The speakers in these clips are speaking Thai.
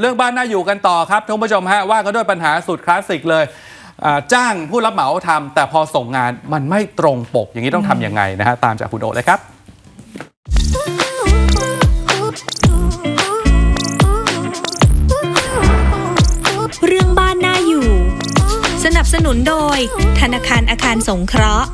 เรื่องบ้านน่าอยู่กันต่อครับท่านผู้ชมฮะว่ากันด้วยปัญหาสุดคลาสสิกเลยจ้างผู้รับเหมาทำแต่พอส่งงานมันไม่ตรงปก อย่างนี้ต้องทำยังไงนะฮะตามจากคุณโอเลยครับเรื่องบ้านน่าอยู่ สนับสนุนโดย ธนาคารอาคารสงเคราะห์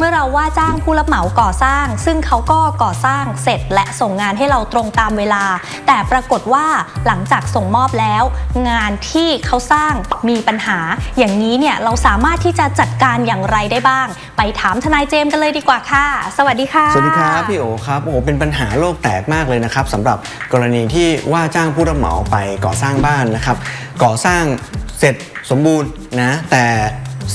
เมื่อเราว่าจ้างผู้รับเหมาก่อสร้าง ซึ่งเขาก็ก่อสร้างเสร็จและส่งงานให้เราตรงตามเวลา แต่ปรากฏว่าหลังจากส่งมอบแล้ว งานที่เขาสร้างมีปัญหา อย่างนี้เนี่ยเราสามารถที่จะจัดการอย่างไรได้บ้าง ไปถามทนายเจมส์กันเลยดีกว่าค่ะ สวัสดีค่ะ สวัสดีครับพี่โอครับโอ้โหเป็นปัญหาโลกแตกมากเลยนะครับสำหรับกรณีที่ว่าจ้างผู้รับเหมาไปก่อสร้างบ้านนะครับ ก่อสร้างเสร็จสมบูรณ์นะแต่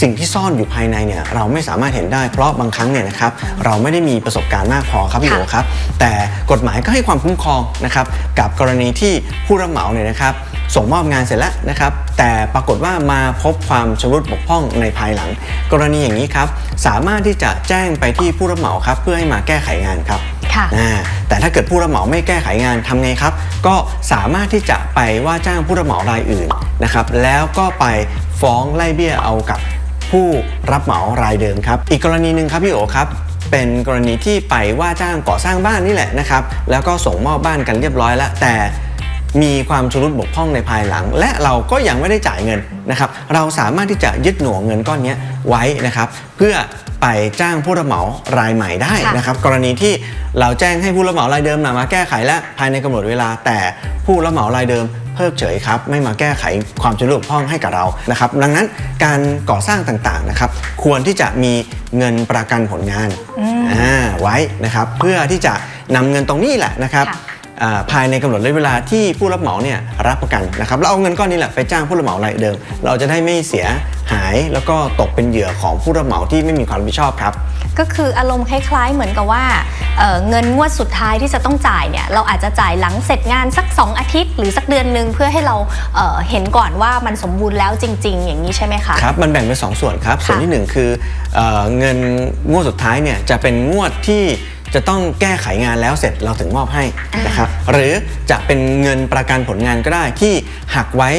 สิ่งที่ซ่อนอยู่ภายในเนี่ยเราไม่สามารถเห็นได้เพราะบางครั้งเนี่ยนะครับเราไม่ได้มีประสบการณ์มากพอครับพี่โอครับ แต่กฎหมายก็ให้ความคุ้มครองนะครับกับกรณีที่ผู้รับเหมาเนี่ยนะครับส่งมอบงานเสร็จแล้วนะครับ แต่ปรากฏว่ามาพบความชำรุดบกพร่องในภายหลัง กรณีอย่างนี้ครับ สามารถที่จะแจ้งไปที่ผู้รับเหมาครับ เพื่อให้มาแก้ไขงานครับค่ะอ่าแต่ถ้าเกิดผู้รับเหมาไม่แก้ไขงานทำไงครับ ก็สามารถที่จะไปว่าจ้างผู้รับเหมารายอื่นนะครับ แล้วก็ไปฟ้องไล่เบี้ยเอากับ ผู้รับเหมารายเดิมครับ อีกกรณีหนึ่งครับพี่โอครับเป็นกรณีที่ไปว่าจ้างก่อสร้างบ้านนี่แหละนะครับแล้วก็ส่งมอบบ้านกันเรียบร้อยแล้ว แต่มีความชำรุดบกพร่องในภายหลัง และเราก็ยังไม่ได้จ่ายเงินนะครับ เราสามารถที่จะยึดหน่วงเงินก้อนนี้ไว้นะครับ เพื่อไปจ้างผู้รับเหมารายใหม่ได้นะครับ กรณีที่เราแจ้งให้ผู้รับเหมารายเดิมมามาแก้ไขและภายในกำหนดเวลา แต่ผู้รับเหมารายเดิม เพิกเฉยครับไม่มาแก้ไขความชำรุดบกพร่องให้กับเรานะครับดังนั้นการก่อสร้างต่างๆนะครับควรที่จะมีเงินประกันผลงานอ่าไว้นะครับเพื่อที่จะนำเงินตรงนี้แหละนะครับค่ะอ่าภายในกำหนดระยะเวลาที่ผู้รับเหมาเนี่ยรับประกันนะครับแล้วเอาเงินก้อนนี้แหละไปจ้างผู้รับเหมารายเดิม เราจะได้ไม่เสียหายแล้วก็ตกเป็นเหยื่อของผู้รับเหมาที่ไม่มีความรับผิดชอบครับ ก็คืออารมณ์คล้ายๆ เหมือนกับว่าเอ่อเงินงวดสุดท้ายที่จะต้องจ่ายเนี่ยเราอาจจะจ่ายหลังเสร็จงานสัก 2 อาทิตย์ หรือสักเดือนหนึ่งเพื่อให้เราเอ่อเห็นก่อนว่ามันสมบูรณ์แล้วจริง ๆ อย่างนี้ใช่ไหมคะครับมันแบ่งเป็นสองส่วนครับ ส่วนที่หนึ่งคือเออเงินงวดสุดท้ายเนี่ยจะเป็นงวดที่จะต้องแก้ไขงานแล้วเสร็จเราถึงมอบให้นะครับหรือจะเป็นเงินประกันผลงานก็ได้ที่หักไว้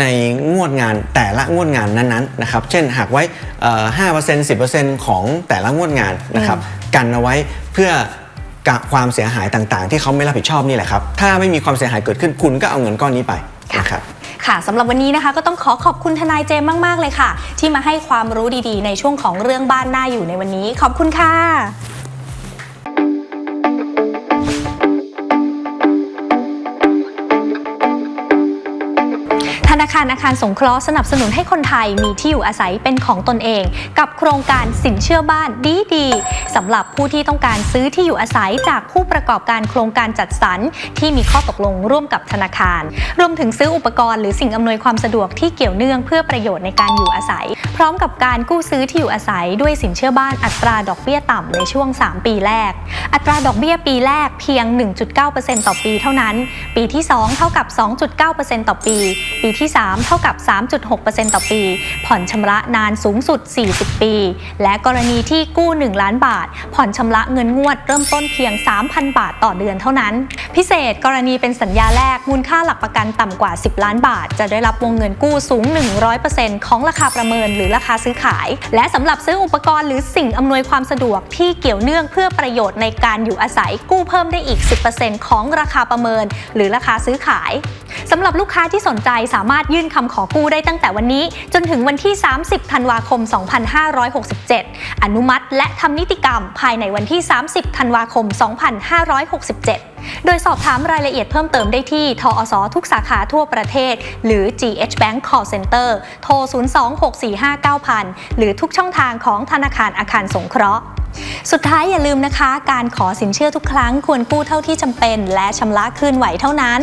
ในงวดงานแต่ละงวดงานนั้นๆนะครับ เช่นหักไว้เอ่อ5% 10%ของแต่ละงวดงานนะครับกันเอาไว้เพื่อกะความเสียหายต่างๆ ที่เขาไม่รับผิดชอบนี่แหละครับ ถ้าไม่มีความเสียหายเกิดขึ้นคุณก็เอาเงินก้อนนี้ไปนะครับค่ะสำหรับวันนี้นะคะก็ต้องขอขอบคุณทนายเจมส์มาก ๆ เลยค่ะ ที่มาให้ความรู้ดีๆ ในช่วงของเรื่องบ้านหน้าอยู่ในวันนี้ ขอบคุณค่ะ ธนาคารอาคารสงเคราะห์สนับสนุนให้คนไทยมีที่อยู่อาศัยเป็นของตนเอง กับโครงการสินเชื่อบ้านดีดีๆสำหรับผู้ที่ต้องการซื้อที่อยู่อาศัยจากผู้ประกอบการโครงการจัดสรรที่มีข้อตกลงร่วมกับธนาคาร รวมถึงซื้ออุปกรณ์หรือสิ่งอำนวยความสะดวกที่เกี่ยวเนื่องเพื่อประโยชน์ในการอยู่อาศัย พร้อมกับการกู้ซื้อที่อยู่อาศัยด้วยสินเชื่อบ้านอัตราดอกเบี้ยต่ำในช่วง 3 ปีแรก อัตราดอกเบี้ยปีแรกเพียง 1.9%ต่อปีเท่านั้น ปีที่ 2 เท่ากับ 2.9%ต่อปี ปีที่3 เท่ากับ 3.6%ต่อปี ผ่อนชำระนานสูงสุด 40 ปี และกรณีที่กู้ 1 ล้านบาท ผ่อนชำระเงินงวดเริ่มต้นเพียง 3,000 บาทต่อเดือนเท่านั้น พิเศษกรณีเป็นสัญญาแรกมูลค่าหลักประกันต่ำกว่า 10 ล้านบาท จะได้รับวงเงินกู้สูง 100%ของราคาประเมินหรือราคาซื้อขาย และสำหรับซื้ออุปกรณ์หรือสิ่งอำนวยความสะดวกที่เกี่ยวเนื่องเพื่อประโยชน์ในการอยู่อาศัยกู้เพิ่มได้อีก 10%ของราคาประเมิน หรือราคาซื้อขายสำหรับลูกค้าที่สนใจสามารถารถยื่นคำขอกู้ได้ตั้งแต่วันนี้ จนถึงวันที่ 30 ธันวาคม 2567 อนุมัติและทำนิติกรรมภายในวันที่ 30 ธันวาคม 2567โดยสอบถามรายละเอียดเพิ่มเติมได้ที่ ทอสทุกสาขาทั่วประเทศ หรือ GH Bank Call Center โทร 026459000 หรือทุกช่องทางของธนาคารอาคารสงเคราะห์ สุดท้ายอย่าลืมนะคะ การขอสินเชื่อทุกครั้งควรกู้เท่าที่จำเป็น และชำระคืนไหวเท่านั้น